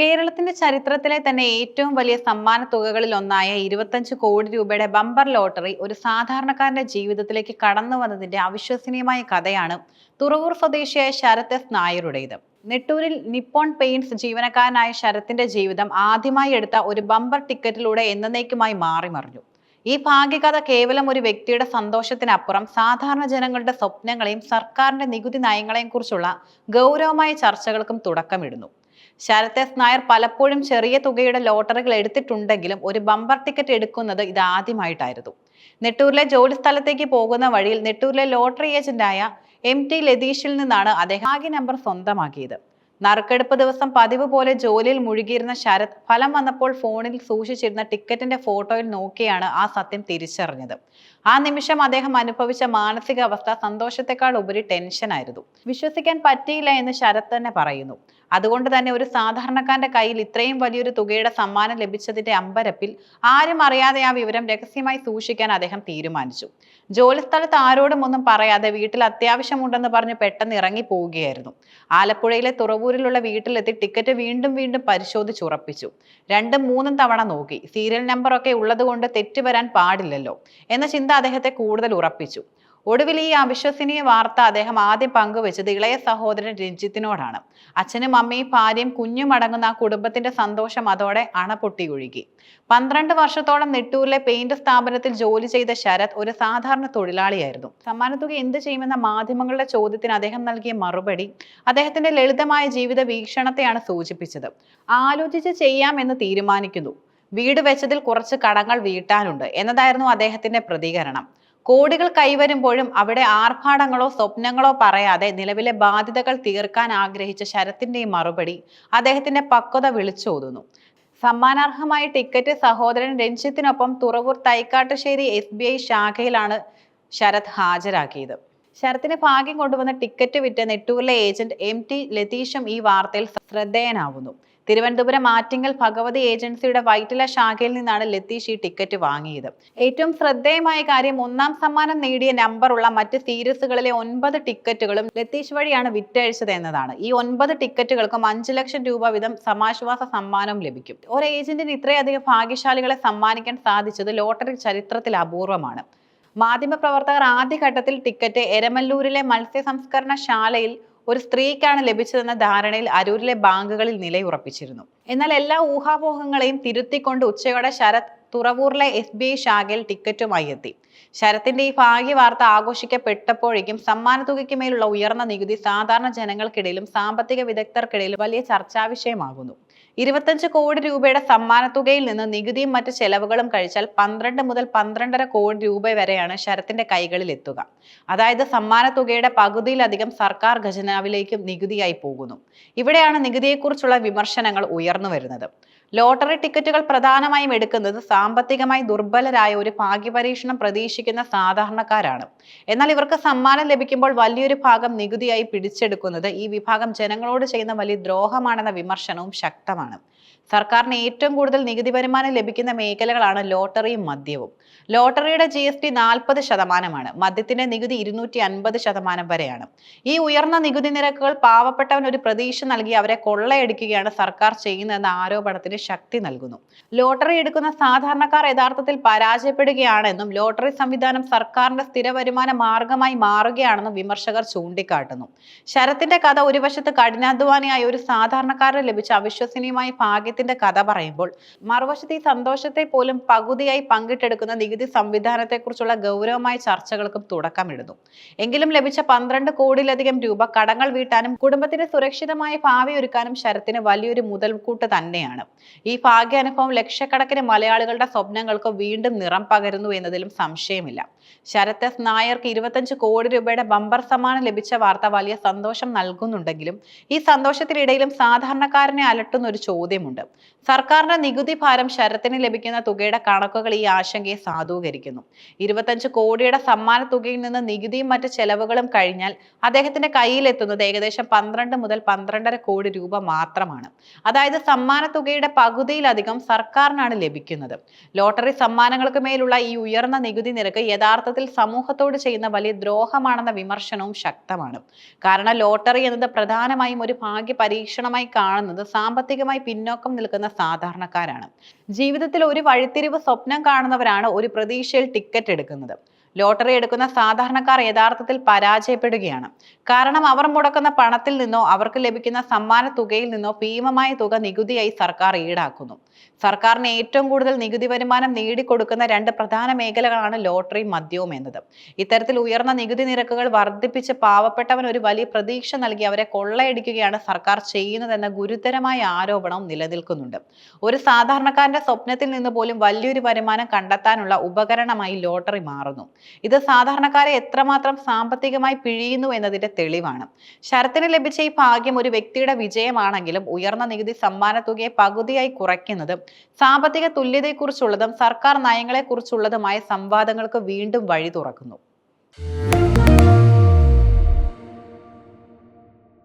കേരളത്തിന്റെ ചരിത്രത്തിലെ തന്നെ ഏറ്റവും വലിയ സമ്മാന തുകകളിൽ ഒന്നായ ഇരുപത്തഞ്ച് കോടി രൂപയുടെ ബമ്പർ ലോട്ടറി ഒരു സാധാരണക്കാരന്റെ ജീവിതത്തിലേക്ക് കടന്നു വന്നതിന്റെ അവിശ്വസനീയമായ കഥയാണ് തുറവൂർ സ്വദേശിയായ ശരത് എസ് നായരുടേത്. നെട്ടൂരിൽ നിപ്പോൺ പെയിന്റ്സ് ജീവനക്കാരനായ ശരത്തിന്റെ ജീവിതം ആദ്യമായി എടുത്ത ഒരു ബമ്പർ ടിക്കറ്റിലൂടെ എന്നേക്കുമായി മാറിമറിഞ്ഞു. ഈ ഭാഗ്യകഥ കേവലം ഒരു വ്യക്തിയുടെ സന്തോഷത്തിനപ്പുറം സാധാരണ ജനങ്ങളുടെ സ്വപ്നങ്ങളെയും സർക്കാരിന്റെ നികുതി നയങ്ങളെയും കുറിച്ചുള്ള ഗൗരവമായ ചർച്ചകൾക്കും തുടക്കമിടുന്നു. ശരത് എസ് നായർ പലപ്പോഴും ചെറിയ തുകയുടെ ലോട്ടറികൾ എടുത്തിട്ടുണ്ടെങ്കിലും ഒരു ബമ്പർ ടിക്കറ്റ് എടുക്കുന്നത് ഇത് ആദ്യമായിട്ടായിരുന്നു. നെട്ടൂരിലെ ജോലി സ്ഥലത്തേക്ക് പോകുന്ന വഴിയിൽ നെട്ടൂരിലെ ലോട്ടറി ഏജന്റായ എം ടി ലതീഷിൽ നിന്നാണ് അദ്ദേഹം ആകെ നമ്പർ സ്വന്തമാക്കിയത്. നറുക്കെടുപ്പ് ദിവസം പതിവ് പോലെ ജോലിയിൽ മുഴുകിയിരുന്ന ശരത് ഫലം വന്നപ്പോൾ ഫോണിൽ സൂക്ഷിച്ചിരുന്ന ടിക്കറ്റിന്റെ ഫോട്ടോയിൽ നോക്കിയാണ് ആ സത്യം തിരിച്ചറിഞ്ഞത്. ആ നിമിഷം അദ്ദേഹം അനുഭവിച്ച മാനസികാവസ്ഥ സന്തോഷത്തെക്കാൾ ഉപരി ടെൻഷനായിരുന്നു വിശ്വസിക്കാൻ പറ്റിയില്ല എന്ന് ശരത് തന്നെ പറയുന്നു. അതുകൊണ്ട് തന്നെ ഒരു സാധാരണക്കാരന്റെ കയ്യിൽ ഇത്രയും വലിയൊരു തുകയുടെ സമ്മാനം ലഭിച്ചതിന്റെ അമ്പരപ്പിൽ ആരും അറിയാതെ ആ വിവരം രഹസ്യമായി സൂക്ഷിക്കാൻ അദ്ദേഹം തീരുമാനിച്ചു. ജോലിസ്ഥലത്ത് ആരോടും ഒന്നും പറയാതെ വീട്ടിൽ അത്യാവശ്യമുണ്ടെന്ന് പറഞ്ഞ് പെട്ടെന്ന് ഇറങ്ങി പോവുകയായിരുന്നു ആലപ്പുഴയിലെ തുറവൂരിലുള്ള വീട്ടിലെത്തി ടിക്കറ്റ് വീണ്ടും വീണ്ടും പരിശോധിച്ചുറപ്പിച്ചു. രണ്ടും മൂന്നും തവണ നോക്കി. സീരിയൽ നമ്പറൊക്കെ ഉള്ളതുകൊണ്ട് തെറ്റ് വരാൻ പാടില്ലല്ലോ. എന്ന ചിന്ത അദ്ദേഹത്തെ കൂടുതൽ ഉറപ്പിച്ചു. ഒടുവിൽ ഈ അവിശ്വസനീയ വാർത്ത അദ്ദേഹം ആദ്യം പങ്കുവെച്ചത് ഇളയ സഹോദരൻ രഞ്ജിത്തിനോടാണ്. അച്ഛനും അമ്മയും ഭാര്യയും കുഞ്ഞും അടങ്ങുന്ന ആ കുടുംബത്തിന്റെ സന്തോഷം അതോടെ അണപൊട്ടി ഒഴുകി. പന്ത്രണ്ട് വർഷത്തോളം നെട്ടൂരിലെ പെയിന്റ് സ്ഥാപനത്തിൽ ജോലി ചെയ്ത ശരത് ഒരു സാധാരണ തൊഴിലാളിയായിരുന്നു. സമ്മാനത്തുക എന്ത് ചെയ്യുമെന്ന മാധ്യമങ്ങളുടെ ചോദ്യത്തിന് അദ്ദേഹം നൽകിയ മറുപടി അദ്ദേഹത്തിന്റെ ലളിതമായ ജീവിത വീക്ഷണത്തെയാണ് സൂചിപ്പിച്ചത്. ആലോചിച്ച് ചെയ്യാമെന്ന് തീരുമാനിക്കുന്നു. വീട് വെച്ചതിൽ കുറച്ച് കടങ്ങൾ വീട്ടാനുണ്ട് എന്നതായിരുന്നു അദ്ദേഹത്തിന്റെ പ്രതികരണം. കോടികൾ കൈവരുമ്പോഴും അവിടെ ആർഭാടങ്ങളോ സ്വപ്നങ്ങളോ പറയാതെ നിലവിലെ ബാധ്യതകൾ തീർക്കാൻ ആഗ്രഹിച്ച ശരത്തിന്റെ മറുപടി അദ്ദേഹത്തിന്റെ പക്വത വിളിച്ചോതുന്നു. സമ്മാനാർഹമായ ടിക്കറ്റ് സഹോദരൻ രഞ്ജിത്തിനൊപ്പം തുറവൂർ തൈക്കാട്ടുശ്ശേരി എസ് ശാഖയിലാണ് ശരത് ഹാജരാക്കിയത്. ശരത്തിന് ഭാഗ്യം കൊണ്ടുവന്ന ടിക്കറ്റ് വിറ്റ നെട്ടൂരിലെ ഏജന്റ് എം ടി ലതീഷും ഈ വാർത്തയിൽ ശ്രദ്ധേയനാവുന്നു. തിരുവനന്തപുരം ആറ്റിങ്ങൽ ഭഗവതി ഏജൻസിയുടെ വൈറ്റില ശാഖയിൽ നിന്നാണ് ലതീഷ് ഈ ടിക്കറ്റ് വാങ്ങിയത്. ഏറ്റവും ശ്രദ്ധേയമായ കാര്യം ഒന്നാം സമ്മാനം നേടിയ നമ്പറുള്ള മറ്റ് സീരീസുകളിലെ ഒൻപത് ടിക്കറ്റുകളും ലതീഷ് വഴിയാണ് വിറ്റഴിച്ചത് എന്നതാണ്. ഈ ഒൻപത് ടിക്കറ്റുകൾക്കും അഞ്ചു ലക്ഷം രൂപ വീതം സമാശ്വാസ സമ്മാനം ലഭിക്കും. ഒരു ഏജന്റിന് ഇത്രയധികം ഭാഗ്യശാലികളെ സമ്മാനിക്കാൻ സാധിച്ചത് ലോട്ടറി ചരിത്രത്തിൽ അപൂർവമാണ്. മാധ്യമപ്രവർത്തകർ ആദ്യഘട്ടത്തിൽ ടിക്കറ്റ് എരമല്ലൂരിലെ മത്സ്യ സംസ്കരണ ശാലയിൽ ഒരു സ്ത്രീക്കാണ് ലഭിച്ചതെന്ന ധാരണയിൽ അരൂരിലെ ബാങ്കുകളിൽ നിലയുറപ്പിച്ചിരുന്നു. എന്നാൽ എല്ലാ ഊഹാപോഹങ്ങളെയും തിരുത്തിക്കൊണ്ട് ഉച്ചയോടെ ശരത് തുറവൂറിലെ എസ് ബി ഐ ശാഖയിൽ ടിക്കറ്റുമായി എത്തി. ശരത്തിന്റെ ഈ ഭാഗ്യ വാർത്ത ആഘോഷിക്കപ്പെട്ടപ്പോഴേക്കും സമ്മാനത്തുകയ്ക്ക് മേലുള്ള ഉയർന്ന നികുതി സാധാരണ ജനങ്ങൾക്കിടയിലും സാമ്പത്തിക വിദഗ്ധർക്കിടയിലും വലിയ ചർച്ചാ വിഷയമാകുന്നു ഇരുപത്തഞ്ച് കോടി രൂപയുടെ സമ്മാനത്തുകയിൽ നിന്ന് നികുതിയും മറ്റ് ചെലവുകളും കഴിച്ചാൽ പന്ത്രണ്ട് മുതൽ പന്ത്രണ്ടര കോടി രൂപ വരെയാണ് ശരത്തിന്റെ കൈകളിൽ എത്തുക. അതായത് സമ്മാനത്തുകയുടെ പകുതിയിലധികം സർക്കാർ ഖജനാവിലേക്കും നികുതിയായി പോകുന്നു. ഇവിടെയാണ് നികുതിയെക്കുറിച്ചുള്ള വിമർശനങ്ങൾ ഉയർന്നു വരുന്നത്. ലോട്ടറി ടിക്കറ്റുകൾ പ്രധാനമായും എടുക്കുന്നത് സാമ്പത്തികമായി ദുർബലരായ ഒരു ഭാഗ്യപരീക്ഷണം പ്രതീക്ഷിക്കുന്ന സാധാരണക്കാരാണ്. എന്നാൽ ഇവർക്ക് സമ്മാനം ലഭിക്കുമ്പോൾ വലിയൊരു ഭാഗം നികുതിയായി പിടിച്ചെടുക്കുന്നത് ഈ വിഭാഗം ജനങ്ങളോട് ചെയ്യുന്ന വലിയ ദ്രോഹമാണെന്ന വിമർശനവും ശക്തമാണ്. സർക്കാരിന് ഏറ്റവും കൂടുതൽ നികുതി വരുമാനം ലഭിക്കുന്ന മേഖലകളാണ് ലോട്ടറിയും മദ്യവും. ലോട്ടറിയുടെ ജി എസ് ടി നാൽപ്പത് ശതമാനമാണ്. മദ്യത്തിന്റെ നികുതി ഇരുന്നൂറ്റി അൻപത് ശതമാനം വരെയാണ്. ഈ ഉയർന്ന നികുതി നിരക്കുകൾ പാവപ്പെട്ടവൻ ഒരു പ്രതീക്ഷ നൽകി അവരെ കൊള്ളയടിക്കുകയാണ് സർക്കാർ ചെയ്യുന്നതെന്ന ആരോപണത്തിന് ശക്തി നൽകുന്നു. ലോട്ടറി എടുക്കുന്ന സാധാരണക്കാർ യഥാർത്ഥത്തിൽ പരാജയപ്പെടുകയാണെന്നും ലോട്ടറി സംവിധാനം സർക്കാരിന്റെ സ്ഥിര വരുമാന മാർഗമായി മാറുകയാണെന്നും വിമർശകർ ചൂണ്ടിക്കാട്ടുന്നു. ശരത്തിന്റെ കഥ ഒരു വശത്ത് കഠിനാധ്വാനിയായ ഒരു സാധാരണക്കാരന് ലഭിച്ച അവിശ്വസനീയമായ ഭാഗ്യത്തിന്റെ കഥ പറയുമ്പോൾ മറുവശത്ത് ഈ സന്തോഷത്തെ പോലും പകുതിയായി പങ്കിട്ടെടുക്കുന്ന നികുതി സംവിധാനത്തെക്കുറിച്ചുള്ള ഗൗരവമായ ചർച്ചകൾക്കും തുടക്കമിടുന്നു. എങ്കിലും ലഭിച്ച പന്ത്രണ്ട് കോടിയിലധികം രൂപ കടങ്ങൾ വീട്ടാനും കുടുംബത്തിന് സുരക്ഷിതമായ ഭാവി ഒരുക്കാനും ശരത്തിന് വലിയൊരു മുതൽക്കൂട്ട് തന്നെയാണ്. ഈ ഭാഗ്യാനുഭവം ലക്ഷക്കണക്കിന് മലയാളികളുടെ സ്വപ്നങ്ങൾക്ക് വീണ്ടും നിറം പകരുന്നു എന്നതിലും സംശയമില്ല. ശരത് എസ് നായർക്ക് ഇരുപത്തഞ്ച് കോടി രൂപയുടെ ബമ്പർ സമ്മാനം ലഭിച്ച വാർത്ത വലിയ സന്തോഷം നൽകുന്നുണ്ടെങ്കിലും ഈ സന്തോഷത്തിനിടയിലും സാധാരണക്കാരനെ അലട്ടുന്ന ഒരു ചോദ്യമുണ്ട്. സർക്കാരിന്റെ നികുതി ഭാരം ശരത്തിന് ലഭിക്കുന്ന തുകയുടെ കണക്കുകൾ ഈ ആശങ്കയെ സാധൂകരിക്കുന്നു. ഇരുപത്തഞ്ച് കോടിയുടെ സമ്മാന തുകയിൽ നിന്ന് നികുതിയും മറ്റ് ചെലവുകളും കഴിഞ്ഞാൽ അദ്ദേഹത്തിന്റെ കയ്യിലെത്തുന്നത് ഏകദേശം പന്ത്രണ്ട് മുതൽ പന്ത്രണ്ടര കോടി രൂപ മാത്രമാണ്. അതായത് സമ്മാന തുകയുടെ പകുതിയിലധികം സർക്കാരിനാണ് ലഭിക്കുന്നത്. ലോട്ടറി സമ്മാനങ്ങൾക്ക് മേലുള്ള ഈ ഉയർന്ന നികുതി നിരക്ക് യഥാർത്ഥത്തിൽ സമൂഹത്തോട് ചെയ്യുന്ന വലിയ ദ്രോഹമാണെന്ന വിമർശനവും ശക്തമാണ്. കാരണം ലോട്ടറി എന്നത് പ്രധാനമായും ഒരു ഭാഗ്യ പരീക്ഷണമായി കാണുന്നത് സാമ്പത്തികമായി പിന്നോക്കം നിൽക്കുന്ന സാധാരണക്കാരാണ്. ജീവിതത്തിൽ ഒരു വഴിത്തിരിവ് സ്വപ്നം കാണുന്നവരാണ് ഒരു പ്രതീക്ഷയിൽ ടിക്കറ്റ് എടുക്കുന്നത്. ലോട്ടറി എടുക്കുന്ന സാധാരണക്കാർ യഥാർത്ഥത്തിൽ പരാജയപ്പെടുകയാണ്. കാരണം അവർ മുടക്കുന്ന പണത്തിൽ നിന്നോ അവർക്ക് ലഭിക്കുന്ന സമ്മാന തുകയിൽ നിന്നോ ഭീമമായ തുക നികുതിയായി സർക്കാർ ഈടാക്കുന്നു. സർക്കാരിന് ഏറ്റവും കൂടുതൽ നികുതി വരുമാനം നേടിക്കൊടുക്കുന്ന രണ്ട് പ്രധാന മേഖലകളാണ് ലോട്ടറി മദ്യവും എന്നത്. ഇത്തരത്തിൽ ഉയർന്ന നികുതി നിരക്കുകൾ വർദ്ധിപ്പിച്ച് പാവപ്പെട്ടവൻ ഒരു വലിയ പ്രതീക്ഷ നൽകി അവരെ കൊള്ളയടിക്കുകയാണ് സർക്കാർ ചെയ്യുന്നതെന്ന ഗുരുതരമായ ആരോപണവും നിലനിൽക്കുന്നുണ്ട്. ഒരു സാധാരണക്കാരന്റെ സ്വപ്നത്തിൽ നിന്ന് പോലും വലിയൊരു വരുമാനം കണ്ടെത്താനുള്ള ഉപകരണമായി ലോട്ടറി മാറുന്നു. ഇത് സാധാരണക്കാരെ എത്രമാത്രം സാമ്പത്തികമായി പിഴിയുന്നു എന്നതിന്റെ തെളിവാണ്. ശരത്തിന് ലഭിച്ച ഈ ഭാഗ്യം ഒരു വ്യക്തിയുടെ വിജയമാണെങ്കിലും ഉയർന്ന നികുതി സമ്മാന തുകയെ പകുതിയായി കുറയ്ക്കുന്നതും സാമ്പത്തിക തുല്യതയെക്കുറിച്ചുള്ളതും സർക്കാർ നയങ്ങളെക്കുറിച്ചുള്ളതുമായ സംവാദങ്ങൾക്ക് വീണ്ടും വഴി തുറക്കുന്നു.